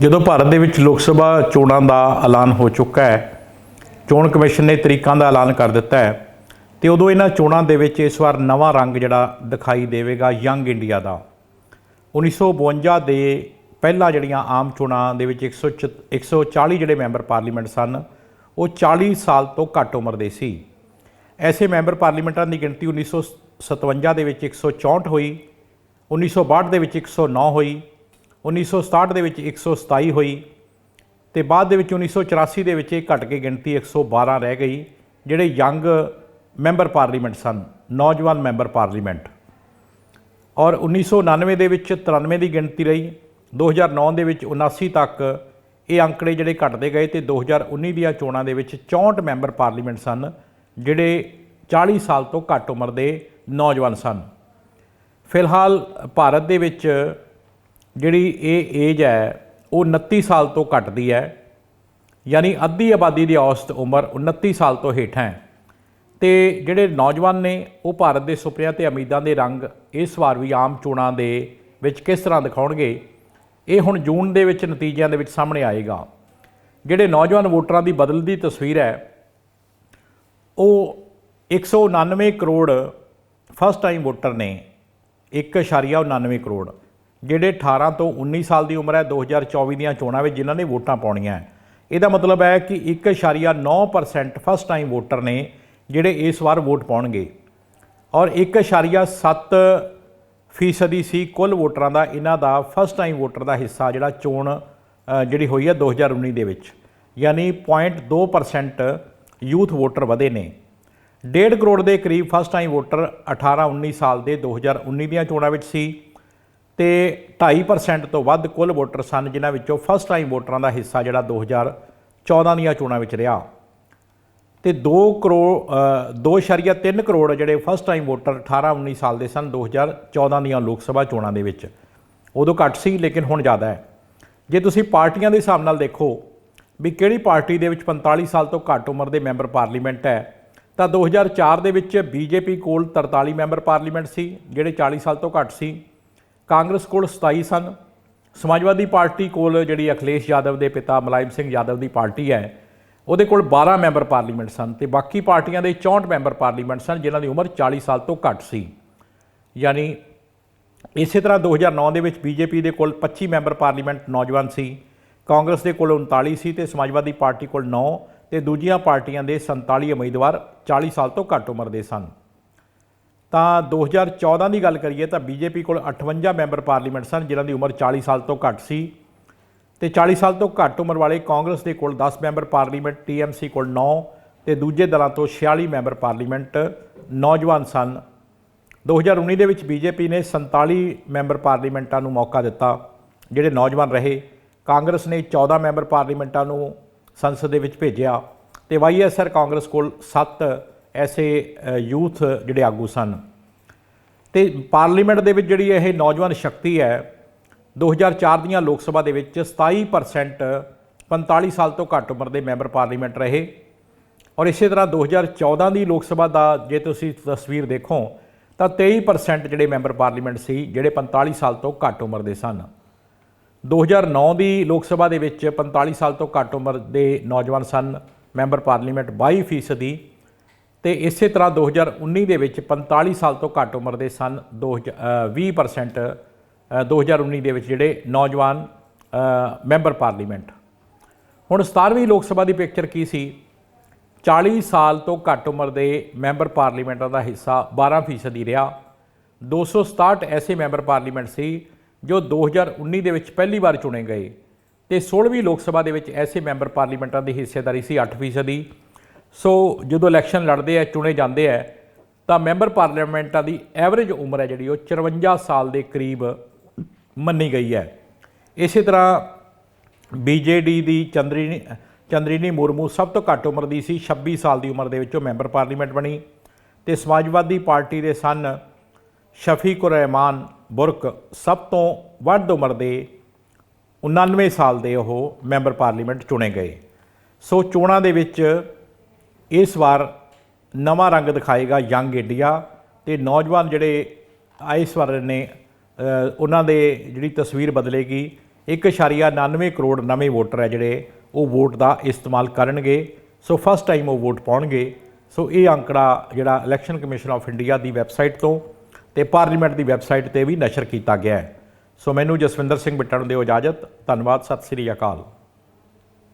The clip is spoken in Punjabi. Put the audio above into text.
ਜਦੋਂ ਭਾਰਤ ਦੇ ਵਿੱਚ ਲੋਕ ਸਭਾ ਚੋਣਾਂ ਦਾ ਐਲਾਨ ਹੋ ਚੁੱਕਾ ਹੈ, ਚੋਣ ਕਮਿਸ਼ਨ ਨੇ ਤਰੀਕਾਂ ਦਾ ਐਲਾਨ ਕਰ ਦਿੱਤਾ ਹੈ ਤੇ ਉਦੋਂ ਇਹਨਾਂ ਚੋਣਾਂ ਦੇ ਵਿੱਚ ਇਸ ਵਾਰ ਨਵਾਂ ਰੰਗ ਜਿਹੜਾ ਦਿਖਾਈ ਦੇਵੇਗਾ ਯੰਗ ਇੰਡੀਆ ਦਾ। 1952 ਦੇ ਪਹਿਲਾਂ ਜਿਹੜੀਆਂ ਆਮ ਚੋਣਾਂ ਦੇ ਵਿੱਚ 100 140 ਜਿਹੜੇ ਮੈਂਬਰ ਪਾਰਲੀਮੈਂਟ ਸਨ, ਉਹ 40 ਸਾਲ ਤੋਂ ਘੱਟ ਉਮਰ ਦੇ ਸੀ। ਐਸੇ ਮੈਂਬਰ ਪਾਰਲੀਮੈਂਟਾਂ ਦੀ ਗਿਣਤੀ 1957 ਦੇ ਵਿੱਚ 164 ਹੋਈ 1962 ਦੇ ਵਿੱਚ 109 ਹੋਈ 1967 ਦੇ ਵਿੱਚ 127 ਹੋਈ ਤੇ ਬਾਅਦ ਦੇ ਵਿੱਚ 1984 ਦੇ ਵਿੱਚ ਇਹ ਘਟ ਕੇ ਗਿਣਤੀ 112 ਰਹਿ ਗਈ, ਜਿਹੜੇ ਯੰਗ ਮੈਂਬਰ ਪਾਰਲੀਮੈਂਟ ਸਨ, ਨੌਜਵਾਨ ਮੈਂਬਰ ਪਾਰਲੀਮੈਂਟ। ਔਰ 1999 ਦੇ ਵਿੱਚ 93 ਦੀ ਗਿਣਤੀ ਰਹੀ 2009 ਦੇ ਵਿੱਚ 79 ਤੱਕ ਇਹ ਅੰਕੜੇ ਜਿਹੜੇ ਘਟਦੇ ਗਏ ਤੇ 2019 ਦੀਆਂ ਚੋਣਾਂ ਦੇ ਵਿੱਚ 64 ਮੈਂਬਰ ਪਾਰਲੀਮੈਂਟ ਸਨ, ਜਿਹੜੇ 40 ਸਾਲ ਤੋਂ ਘੱਟ ਉਮਰ ਦੇ ਨੌਜਵਾਨ ਸਨ। ਫਿਲਹਾਲ ਭਾਰਤ ਦੇ ਵਿੱਚ ਜਿਹੜੀ ਇਹ ਏਜ ਹੈ, ਉਹ 29 ਸਾਲ ਤੋਂ ਘੱਟ ਦੀ ਹੈ। ਯਾਨੀ ਅੱਧੀ ਆਬਾਦੀ ਦੀ ਔਸਤ ਉਮਰ 29 ਸਾਲ ਤੋਂ ਹੇਠਾਂ ਹੈ। ਤੇ ਜਿਹੜੇ ਨੌਜਵਾਨ ਨੇ, ਉਹ ਭਾਰਤ ਦੇ ਸੁਪਨਿਆਂ ਤੇ ਉਮੀਦਾਂ ਦੇ ਰੰਗ ਇਸ ਵਾਰ ਵੀ ਆਮ ਚੋਣਾਂ ਦੇ ਵਿੱਚ ਕਿਸ ਤਰ੍ਹਾਂ ਦਿਖਾਉਣਗੇ, ਇਹ ਹੁਣ ਜੂਨ ਦੇ ਵਿੱਚ ਨਤੀਜਿਆਂ ਦੇ ਵਿੱਚ ਸਾਹਮਣੇ ਆਏਗਾ। ਜਿਹੜੇ ਨੌਜਵਾਨ ਵੋਟਰਾਂ ਦੀ ਬਦਲਦੀ ਤਸਵੀਰ ਹੈ, ਉਹ 199 ਕਰੋੜ ਫਸਟ ਟਾਈਮ ਵੋਟਰ ਨੇ 1.99 ਕਰੋੜ। ਜਿਹੜੇ 18 ਤੋਂ 19 ਸਾਲ ਦੀ ਉਮਰ ਹੈ 2024 ਦੀਆਂ ਚੋਣਾਂ ਵਿੱਚ ਜਿਨ੍ਹਾਂ ਨੇ ਵੋਟਾਂ ਪਾਉਣੀਆਂ ਹੈ। ਇਹਦਾ ਮਤਲਬ ਹੈ ਕਿ 1.9% ਫਸਟ ਟਾਈਮ ਵੋਟਰ ਨੇ ਜਿਹੜੇ ਇਸ ਵਾਰ ਵੋਟ ਪਾਉਣਗੇ। ਔਰ 1.7 ਫੀਸਦੀ ਸੀ ਕੁੱਲ ਵੋਟਰਾਂ ਦਾ, ਇਹਨਾਂ ਦਾ ਫਸਟ ਟਾਈਮ ਵੋਟਰ ਦਾ ਹਿੱਸਾ ਜਿਹੜਾ ਚੋਣ ਜਿਹੜੀ ਹੋਈ ਹੈ 2019 ਦੇ ਵਿੱਚ। ਯਾਨੀ 0.2% ਯੂਥ ਵੋਟਰ ਵਧੇ ਨੇ। 1.5 ਕਰੋੜ ਦੇ ਕਰੀਬ ਫਸਟ ਟਾਈਮ ਵੋਟਰ 18-19 ਸਾਲ ਦੇ 2019 ਦੀਆਂ ਚੋਣਾਂ ਵਿੱਚ ਸੀ। ਤੇ 2.5% ਤੋਂ ਵੱਧ ਕੁੱਲ ਵੋਟਰ ਸਨ ਜਿਨ੍ਹਾਂ ਵਿੱਚੋਂ ਫਸਟ ਟਾਈਮ ਵੋਟਰਾਂ ਦਾ ਹਿੱਸਾ ਜਿਹੜਾ 2014 ਦੀਆਂ ਚੋਣਾਂ ਵਿੱਚ ਰਿਹਾ। ਤੇ 2 ਕਰੋੜ ਅ, 2.3 ਕਰੋੜ ਜਿਹੜੇ ਫਸਟ ਟਾਈਮ ਵੋਟਰ 18-19 ਸਾਲ ਦੇ ਸਨ 2014 ਦੀਆਂ ਲੋਕ ਸਭਾ ਚੋਣਾਂ ਦੇ ਵਿੱਚ। ਉਦੋਂ ਘੱਟ ਸੀ ਲੇਕਿਨ ਹੁਣ ਜ਼ਿਆਦਾ ਹੈ। ਜੇ ਤੁਸੀਂ ਪਾਰਟੀਆਂ ਦੇ ਹਿਸਾਬ ਨਾਲ ਦੇਖੋ ਵੀ ਕਿਹੜੀ ਪਾਰਟੀ ਦੇ ਵਿੱਚ 45 ਸਾਲ ਤੋਂ ਘੱਟ ਉਮਰ ਦੇ ਮੈਂਬਰ ਪਾਰਲੀਮੈਂਟ ਹੈ ਤਾਂ 2004 ਦੇ ਵਿੱਚ ਬੀਜੇਪੀ ਕੋਲ 43 ਮੈਂਬਰ ਪਾਰਲੀਮੈਂਟ ਸੀ ਜਿਹੜੇ 40 ਸਾਲ ਤੋਂ ਘੱਟ ਸੀ। ਕਾਂਗਰਸ ਕੋਲ 27 ਸਨ। ਸਮਾਜਵਾਦੀ ਪਾਰਟੀ ਕੋਲ ਜਿਹੜੀ ਅਖਿਲੇਸ਼ ਯਾਦਵ ਦੇ ਪਿਤਾ ਮੁਲਾਇਮ ਸਿੰਘ ਯਾਦਵ ਦੀ ਪਾਰਟੀ ਹੈ, ਉਹਦੇ ਕੋਲ 12 ਮੈਂਬਰ ਪਾਰਲੀਮੈਂਟ ਸਨ ਤੇ ਬਾਕੀ ਪਾਰਟੀਆਂ ਦੇ 64 ਮੈਂਬਰ ਪਾਰਲੀਮੈਂਟ ਸਨ, ਜਿਨ੍ਹਾਂ ਦੀ ਉਮਰ 40 ਸਾਲ ਤੋਂ ਘੱਟ ਸੀ। ਯਾਨੀ ਇਸੇ ਤਰ੍ਹਾਂ 2009 ਦੇ ਵਿੱਚ ਬੀਜੇਪੀ ਦੇ ਕੋਲ 25 ਮੈਂਬਰ ਪਾਰਲੀਮੈਂਟ ਨੌਜਵਾਨ ਸੀ, ਕਾਂਗਰਸ ਦੇ ਕੋਲ 39 ਸੀ ਤੇ ਸਮਾਜਵਾਦੀ ਪਾਰਟੀ ਕੋਲ 9 ਤੇ ਦੂਜੀਆਂ ਪਾਰਟੀਆਂ ਦੇ 47 ਉਮੀਦਵਾਰ 40 ਸਾਲ ਤੋਂ ਘੱਟ ਉਮਰ ਦੇ ਸਨ। ਤਾਂ 2014 ਦੀ ਗੱਲ ਕਰੀਏ ਤਾਂ ਬੀਜੇਪੀ ਕੋਲ 58 ਮੈਂਬਰ ਪਾਰਲੀਮੈਂਟ ਸਨ, ਜਿਨ੍ਹਾਂ ਦੀ ਉਮਰ 40 ਸਾਲ ਤੋਂ ਘੱਟ ਸੀ। ਤੇ 40 ਸਾਲ ਤੋਂ ਘੱਟ ਉਮਰ ਵਾਲੇ ਕਾਂਗਰਸ ਦੇ ਕੋਲ 10 ਮੈਂਬਰ ਪਾਰਲੀਮੈਂਟ ਟੀਐਮਸੀ ਕੋਲ 9 ਤੇ ਦੂਜੇ ਦਲਾਂ ਤੋਂ 46 ਮੈਂਬਰ ਪਾਰਲੀਮੈਂਟ ਨੌਜਵਾਨ ਸਨ। 2019 ਦੇ ਵਿੱਚ ਬੀਜੇਪੀ ਨੇ 47 ਮੈਂਬਰ ਪਾਰਲੀਮੈਂਟਾਂ ਨੂੰ ਮੌਕਾ ਦਿੱਤਾ, ਜਿਹੜੇ ਨੌਜਵਾਨ ਰਹੇ। ਕਾਂਗਰਸ ਨੇ 14 ਮੈਂਬਰ ਪਾਰਲੀਮੈਂਟਾਂ ਨੂੰ ਸੰਸਦ ਦੇ ਵਿੱਚ ਭੇਜਿਆ ਤੇ ਵਾਈਐਸਆਰ ਕਾਂਗਰਸ ਕੋਲ 7 ਐਸੇ ਯੂਥ ਜਿਹੜੇ ਆਗੂ ਸਨ। ਤੇ ਪਾਰਲੀਮੈਂਟ ਦੇ ਵਿੱਚ ਜਿਹੜੀ ਇਹ ਨੌਜਵਾਨ ਸ਼ਕਤੀ ਹੈ 2004 ਦੀਆਂ ਲੋਕ ਸਭਾ ਦੇ ਵਿੱਚ 27% 45 ਸਾਲ ਤੋਂ ਘੱਟ ਉਮਰ ਦੇ ਮੈਂਬਰ ਪਾਰਲੀਮੈਂਟ ਰਹੇ। ਔਰ ਇਸੇ ਤਰ੍ਹਾਂ 2014 ਦੀ ਲੋਕ ਸਭਾ ਦਾ ਜੇ ਤੁਸੀਂ ਤਸਵੀਰ ਦੇਖੋ, ਤਾਂ 23% ਜਿਹੜੇ ਮੈਂਬਰ ਪਾਰਲੀਮੈਂਟ ਸੀ, ਜਿਹੜੇ 45 ਸਾਲ ਤੋਂ ਘੱਟ ਉਮਰ ਦੇ ਸਨ। 2009 ਦੀ ਲੋਕ ਸਭਾ ਦੇ ਵਿੱਚ 45 ਸਾਲ ਤੋਂ ਘੱਟ ਉਮਰ ਦੇ ਨੌਜਵਾਨ ਸਨ। ਮੈਂਬਰ ਪਾਰਲੀਮੈਂਟ 22% ਦੀ ਤੇ ਇਸੇ ਤਰ੍ਹਾਂ 2019 ਦੇ ਵਿੱਚ 45 ਸਾਲ ਤੋਂ ਘੱਟ ਉਮਰ ਦੇ ਸਨ 20% 2019 ਦੇ ਵਿੱਚ ਜਿਹੜੇ ਨੌਜਵਾਨ ਮੈਂਬਰ ਪਾਰਲੀਮੈਂਟ। ਹੁਣ 17ਵੀਂ ਲੋਕ ਸਭਾ ਦੀ ਪਿਕਚਰ ਕੀ ਸੀ? 40 ਸਾਲ ਤੋਂ ਘੱਟ ਉਮਰ ਦੇ ਮੈਂਬਰ ਪਾਰਲੀਮੈਂਟਾਂ ਦਾ ਹਿੱਸਾ 12% ਹੀ ਰਿਹਾ। 267 ਐਸੇ ਮੈਂਬਰ ਪਾਰਲੀਮੈਂਟ ਸੀ ਜੋ 2019 ਦੇ ਵਿੱਚ ਪਹਿਲੀ ਵਾਰ ਚੁਣੇ ਗਏ ਤੇ 16ਵੀਂ ਲੋਕ ਸਭਾ ਦੇ ਵਿੱਚ ਐਸੇ ਮੈਂਬਰ ਪਾਰਲੀਮੈਂਟਾਂ ਦੀ ਹਿੱਸੇਦਾਰੀ ਸੀ 8% ਦੀ ਸੋ ਜਦੋਂ ਇਲੈਕਸ਼ਨ ਲੜਦੇ ਆ, ਚੁਣੇ ਜਾਂਦੇ ਆ, ਤਾਂ ਮੈਂਬਰ ਪਾਰਲੀਮੈਂਟਾਂ ਦੀ ਐਵਰੇਜ ਉਮਰ ਹੈ ਜਿਹੜੀ, ਉਹ 54 ਸਾਲ ਦੇ ਕਰੀਬ ਮੰਨੀ ਗਈ ਹੈ। ਇਸੇ ਤਰ੍ਹਾਂ ਬੀਜੇਡੀ ਦੀ ਚੰਦਰੀਨੀ ਚੰਦਰੀਨੀ ਮੁਰਮੂ ਸਭ ਤੋਂ ਘੱਟ ਉਮਰ ਦੀ ਸੀ 26 ਸਾਲ ਦੀ ਉਮਰ ਦੇ ਵਿੱਚ ਉਹ ਮੈਂਬਰ ਪਾਰਲੀਮੈਂਟ ਬਣੀ ਤੇ ਸਮਾਜਵਾਦੀ ਪਾਰਟੀ ਦੇ ਸਨ ਸ਼ਫੀਕੁਰ ਰਹਿਮਾਨ ਬੁਰਕ, ਸਭ ਤੋਂ ਵੱਧ ਉਮਰ ਦੇ 99 ਸਾਲ ਦੇ ਉਹ ਮੈਂਬਰ ਪਾਰਲੀਮੈਂਟ ਚੁਣੇ ਗਏ। ਸੋ ਚੋਣਾਂ ਦੇ ਵਿੱਚ ਇਸ ਵਾਰ ਨਵਾਂ ਰੰਗ ਦਿਖਾਏਗਾ ਯੰਗ ਇੰਡੀਆ ਤੇ ਨੌਜਵਾਨ ਜਿਹੜੇ ਇਸ ਵਾਰ ਨੇ ਉਹਨਾਂ ਦੇ ਜਿਹੜੀ ਤਸਵੀਰ ਬਦਲੇਗੀ। 1.99 ਕਰੋੜ ਨਵੇਂ ਵੋਟਰ ਹੈ ਜਿਹੜੇ ਉਹ ਵੋਟ ਦਾ ਇਸਤੇਮਾਲ ਕਰਨਗੇ। ਸੋ ਫਸਟ ਟਾਈਮ ਉਹ ਵੋਟ ਪਾਉਣਗੇ। ਸੋ ਇਹ ਅੰਕੜਾ ਜਿਹੜਾ ਇਲੈਕਸ਼ਨ ਕਮਿਸ਼ਨ ਆਫ ਇੰਡੀਆ ਦੀ ਵੈਬਸਾਈਟ ਤੋਂ ਤੇ ਪਾਰਲੀਮੈਂਟ ਦੀ ਵੈਬਸਾਈਟ ਤੇ ਵੀ ਨਸ਼ਰ ਕੀਤਾ ਗਿਆ ਹੈ। ਸੋ ਮੈਨੂੰ ਜਸਵਿੰਦਰ ਸਿੰਘ ਬਿੱਟਾ ਨੂੰ ਦਿਓ ਇਜਾਜ਼ਤ। ਧੰਨਵਾਦ। ਸਤਿ ਸ੍ਰੀ ਅਕਾਲ।